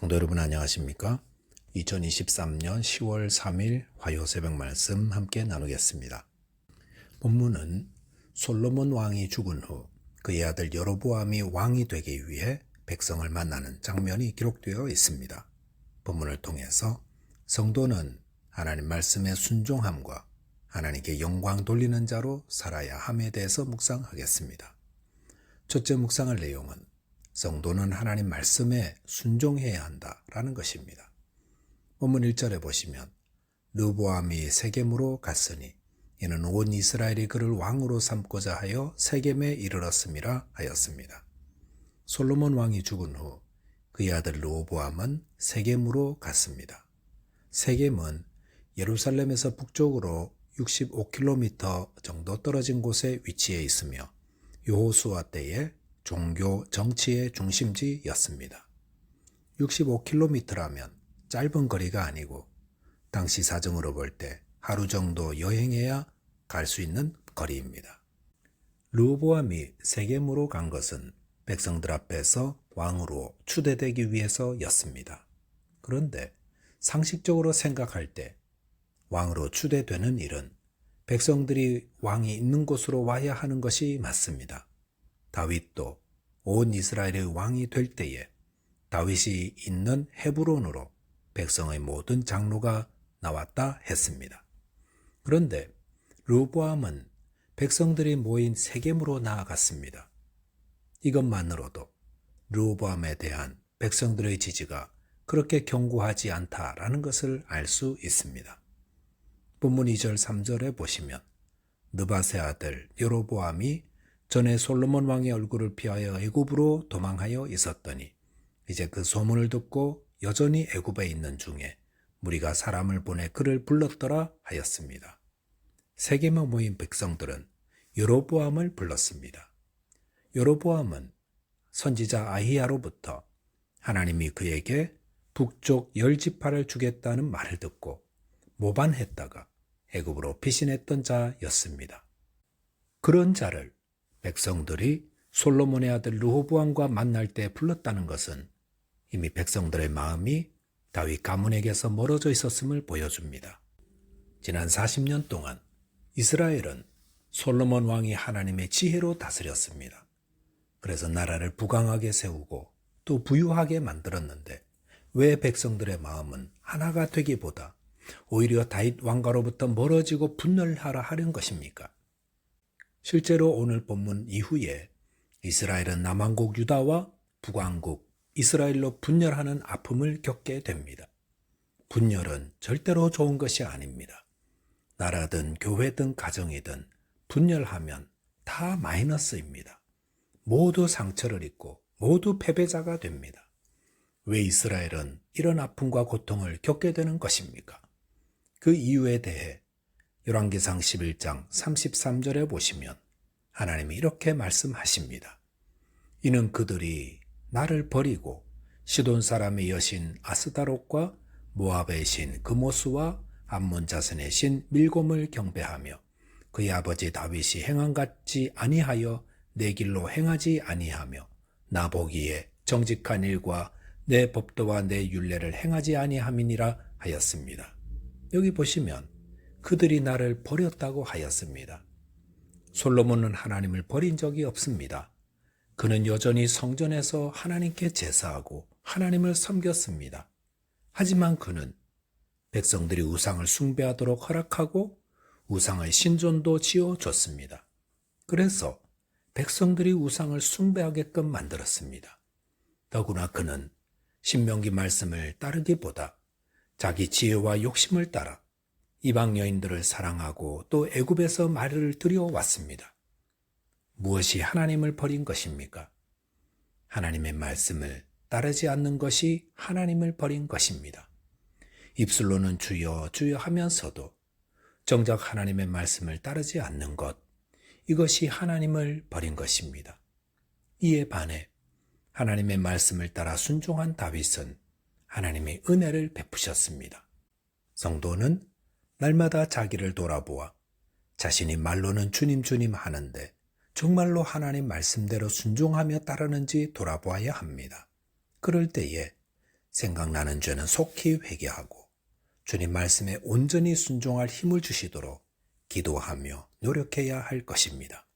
성도 여러분 안녕하십니까? 2023년 10월 3일 화요 새벽 말씀 함께 나누겠습니다. 본문은 솔로몬 왕이 죽은 후 그의 아들 여로보암이 왕이 되기 위해 백성을 만나는 장면이 기록되어 있습니다. 본문을 통해서 성도는 하나님 말씀의 순종함과 하나님께 영광 돌리는 자로 살아야 함에 대해서 묵상하겠습니다. 첫째 묵상할 내용은 성도는 하나님 말씀에 순종해야 한다라는 것입니다. 본문 1절에 보시면 르보암이 세겜으로 갔으니 이는 온 이스라엘이 그를 왕으로 삼고자 하여 세겜에 이르렀음이라 하였습니다. 솔로몬 왕이 죽은 후 그의 아들 르보암은 세겜으로 갔습니다. 세겜은 예루살렘에서 북쪽으로 65km 정도 떨어진 곳에 위치해 있으며 요호수아 때의 종교 정치의 중심지였습니다. 65km라면 짧은 거리가 아니고 당시 사정으로 볼 때 하루 정도 여행해야 갈 수 있는 거리입니다. 르보암이 세겜으로 간 것은 백성들 앞에서 왕으로 추대되기 위해서였습니다. 그런데 상식적으로 생각할 때 왕으로 추대되는 일은 백성들이 왕이 있는 곳으로 와야 하는 것이 맞습니다. 다윗도 온 이스라엘의 왕이 될 때에 다윗이 있는 헤브론으로 백성의 모든 장로가 나왔다 했습니다. 그런데 르보암은 백성들이 모인 세겜으로 나아갔습니다. 이것만으로도 르보암에 대한 백성들의 지지가 그렇게 견고하지 않다라는 것을 알 수 있습니다. 본문 2절 3절에 보시면 느바세 아들 여로보암이 전에 솔로몬 왕의 얼굴을 피하여 애굽으로 도망하여 있었더니 이제 그 소문을 듣고 여전히 애굽에 있는 중에 무리가 사람을 보내 그를 불렀더라 하였습니다. 세겜에 모인 백성들은 여로보암을 불렀습니다. 여로보암은 선지자 아히야로부터 하나님이 그에게 북쪽 열 지파를 주겠다는 말을 듣고 모반했다가 애굽으로 피신했던 자였습니다. 그런 자를 백성들이 솔로몬의 아들 르호보암과 만날 때 불렀다는 것은 이미 백성들의 마음이 다윗 가문에게서 멀어져 있었음을 보여줍니다. 지난 40년 동안 이스라엘은 솔로몬 왕이 하나님의 지혜로 다스렸습니다. 그래서 나라를 부강하게 세우고 또 부유하게 만들었는데 왜 백성들의 마음은 하나가 되기보다 오히려 다윗 왕가로부터 멀어지고 분열하라 하는 것입니까? 실제로 오늘 본문 이후에 이스라엘은 남왕국 유다와 북왕국 이스라엘로 분열하는 아픔을 겪게 됩니다. 분열은 절대로 좋은 것이 아닙니다. 나라든 교회든 가정이든 분열하면 다 마이너스입니다. 모두 상처를 입고 모두 패배자가 됩니다. 왜 이스라엘은 이런 아픔과 고통을 겪게 되는 것입니까? 그 이유에 대해 열왕기상 11장 33절에 보시면 하나님이 이렇게 말씀하십니다. 이는 그들이 나를 버리고 시돈 사람의 여신 아스다롯과 모압의 신 그모스와 암몬 자손의 신 밀곰을 경배하며 그의 아버지 다윗이 행한 같지 아니하여 내 길로 행하지 아니하며 나 보기에 정직한 일과 내 법도와 내 율례를 행하지 아니함이니라 하였습니다. 여기 보시면 그들이 나를 버렸다고 하였습니다. 솔로몬은 하나님을 버린 적이 없습니다. 그는 여전히 성전에서 하나님께 제사하고 하나님을 섬겼습니다. 하지만 그는 백성들이 우상을 숭배하도록 허락하고 우상의 신존도 지어줬습니다. 그래서 백성들이 우상을 숭배하게끔 만들었습니다. 더구나 그는 신명기 말씀을 따르기보다 자기 지혜와 욕심을 따라 이방 여인들을 사랑하고 또 애굽에서 말을 들여왔습니다. 무엇이 하나님을 버린 것입니까? 하나님의 말씀을 따르지 않는 것이 하나님을 버린 것입니다. 입술로는 주여 주여 하면서도 정작 하나님의 말씀을 따르지 않는 것, 이것이 하나님을 버린 것입니다. 이에 반해 하나님의 말씀을 따라 순종한 다윗은 하나님의 은혜를 베푸셨습니다. 성도는 날마다 자기를 돌아보아 자신이 말로는 주님 주님 하는데 정말로 하나님 말씀대로 순종하며 따르는지 돌아보아야 합니다. 그럴 때에 생각나는 죄는 속히 회개하고 주님 말씀에 온전히 순종할 힘을 주시도록 기도하며 노력해야 할 것입니다.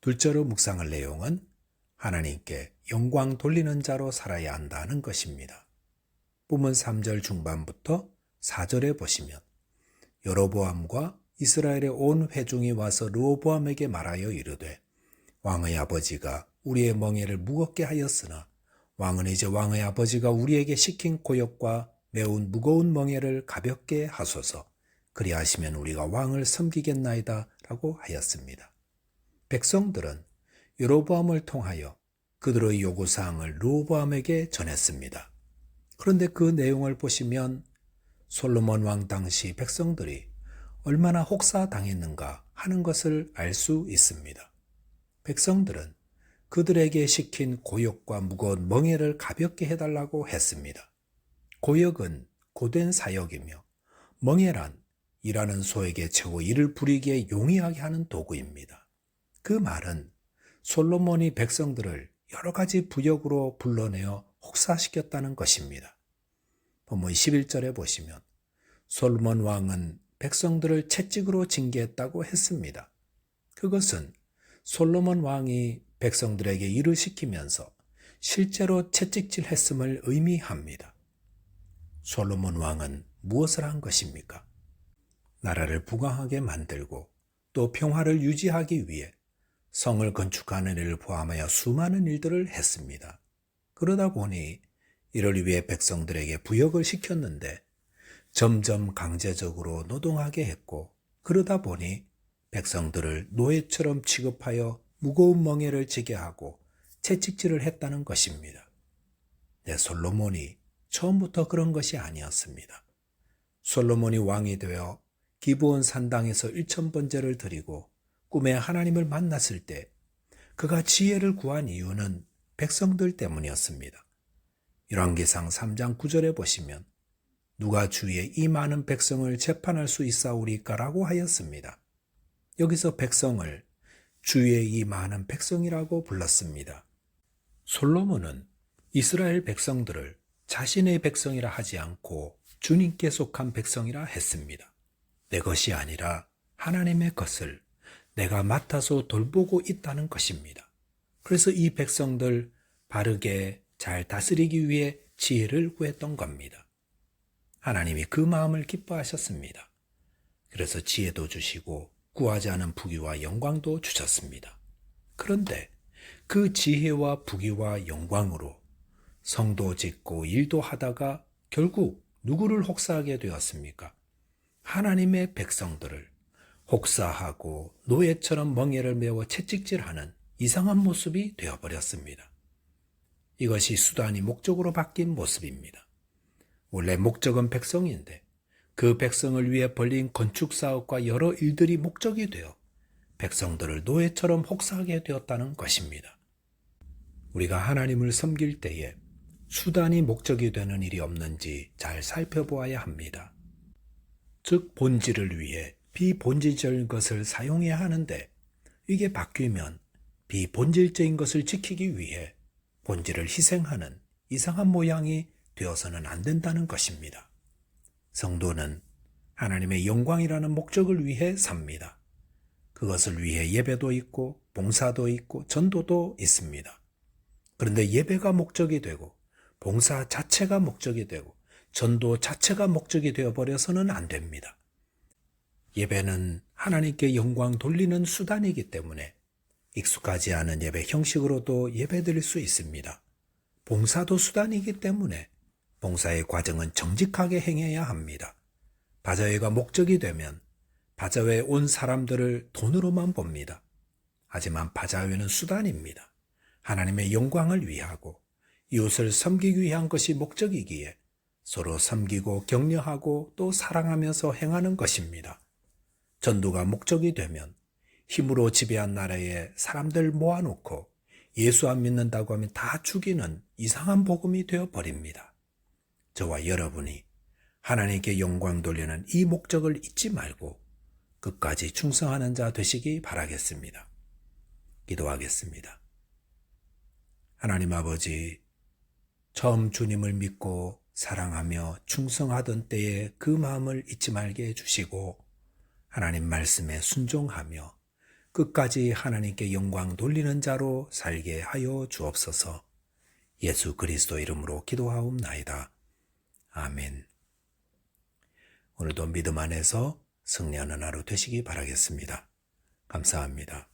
둘째로 묵상할 내용은 하나님께 영광 돌리는 자로 살아야 한다는 것입니다. 부문 3절 중반부터 4절에 보시면 여로보암과 이스라엘의 온 회중이 와서 르호보암에게 말하여 이르되 왕의 아버지가 우리의 멍에를 무겁게 하였으나 왕은 이제 왕의 아버지가 우리에게 시킨 고역과 매운 무거운 멍에를 가볍게 하소서 그리하시면 우리가 왕을 섬기겠나이다 라고 하였습니다. 백성들은 여로보암을 통하여 그들의 요구사항을 르호보암에게 전했습니다. 그런데 그 내용을 보시면 솔로몬 왕 당시 백성들이 얼마나 혹사당했는가 하는 것을 알 수 있습니다. 백성들은 그들에게 시킨 고역과 무거운 멍에를 가볍게 해달라고 했습니다. 고역은 고된 사역이며 멍에란 일하는 소에게 최고 일을 부리기에 용이하게 하는 도구입니다. 그 말은 솔로몬이 백성들을 여러 가지 부역으로 불러내어 혹사시켰다는 것입니다. 본문 11절에 보시면 솔로몬 왕은 백성들을 채찍으로 징계했다고 했습니다. 그것은 솔로몬 왕이 백성들에게 일을 시키면서 실제로 채찍질 했음을 의미합니다. 솔로몬 왕은 무엇을 한 것입니까? 나라를 부강하게 만들고 또 평화를 유지하기 위해 성을 건축하는 일을 포함하여 수많은 일들을 했습니다. 그러다 보니 이를 위해 백성들에게 부역을 시켰는데 점점 강제적으로 노동하게 했고 그러다 보니 백성들을 노예처럼 취급하여 무거운 멍에를 지게 하고 채찍질을 했다는 것입니다. 네, 솔로몬이 처음부터 그런 것이 아니었습니다. 솔로몬이 왕이 되어 기브온 산당에서 일천 번제를 드리고 꿈에 하나님을 만났을 때 그가 지혜를 구한 이유는 백성들 때문이었습니다. 열왕기상 3장 9절에 보시면 누가 주의 이 많은 백성을 재판할 수 있사오리까라고 하였습니다. 여기서 백성을 주의 이 많은 백성이라고 불렀습니다. 솔로몬은 이스라엘 백성들을 자신의 백성이라 하지 않고 주님께 속한 백성이라 했습니다. 내 것이 아니라 하나님의 것을 내가 맡아서 돌보고 있다는 것입니다. 그래서 이 백성들 바르게 잘 다스리기 위해 지혜를 구했던 겁니다. 하나님이 그 마음을 기뻐하셨습니다. 그래서 지혜도 주시고 구하지 않은 부귀와 영광도 주셨습니다. 그런데 그 지혜와 부귀와 영광으로 성도 짓고 일도 하다가 결국 누구를 혹사하게 되었습니까? 하나님의 백성들을 혹사하고 노예처럼 멍에를 메워 채찍질하는 이상한 모습이 되어버렸습니다. 이것이 수단이 목적으로 바뀐 모습입니다. 원래 목적은 백성인데 그 백성을 위해 벌린 건축 사업과 여러 일들이 목적이 되어 백성들을 노예처럼 혹사하게 되었다는 것입니다. 우리가 하나님을 섬길 때에 수단이 목적이 되는 일이 없는지 잘 살펴보아야 합니다. 즉, 본질을 위해 비본질적인 것을 사용해야 하는데 이게 바뀌면 비본질적인 것을 지키기 위해 본질을 희생하는 이상한 모양이 되어서는 안 된다는 것입니다. 성도는 하나님의 영광이라는 목적을 위해 삽니다. 그것을 위해 예배도 있고 봉사도 있고 전도도 있습니다. 그런데 예배가 목적이 되고 봉사 자체가 목적이 되고 전도 자체가 목적이 되어 버려서는 안 됩니다. 예배는 하나님께 영광 돌리는 수단이기 때문에 익숙하지 않은 예배 형식으로도 예배 드릴 수 있습니다. 봉사도 수단이기 때문에 봉사의 과정은 정직하게 행해야 합니다. 바자회가 목적이 되면 바자회에 온 사람들을 돈으로만 봅니다. 하지만 바자회는 수단입니다. 하나님의 영광을 위하고 이웃을 섬기기 위한 것이 목적이기에 서로 섬기고 격려하고 또 사랑하면서 행하는 것입니다. 전도가 목적이 되면 힘으로 지배한 나라에 사람들 모아놓고 예수 안 믿는다고 하면 다 죽이는 이상한 복음이 되어 버립니다. 저와 여러분이 하나님께 영광 돌리는 이 목적을 잊지 말고 끝까지 충성하는 자 되시기 바라겠습니다. 기도하겠습니다. 하나님 아버지, 처음 주님을 믿고 사랑하며 충성하던 때에 그 마음을 잊지 말게 해주시고 하나님 말씀에 순종하며 끝까지 하나님께 영광 돌리는 자로 살게 하여 주옵소서 예수 그리스도 이름으로 기도하옵나이다. 아멘. 오늘도 믿음 안에서 승리하는 하루 되시기 바라겠습니다. 감사합니다.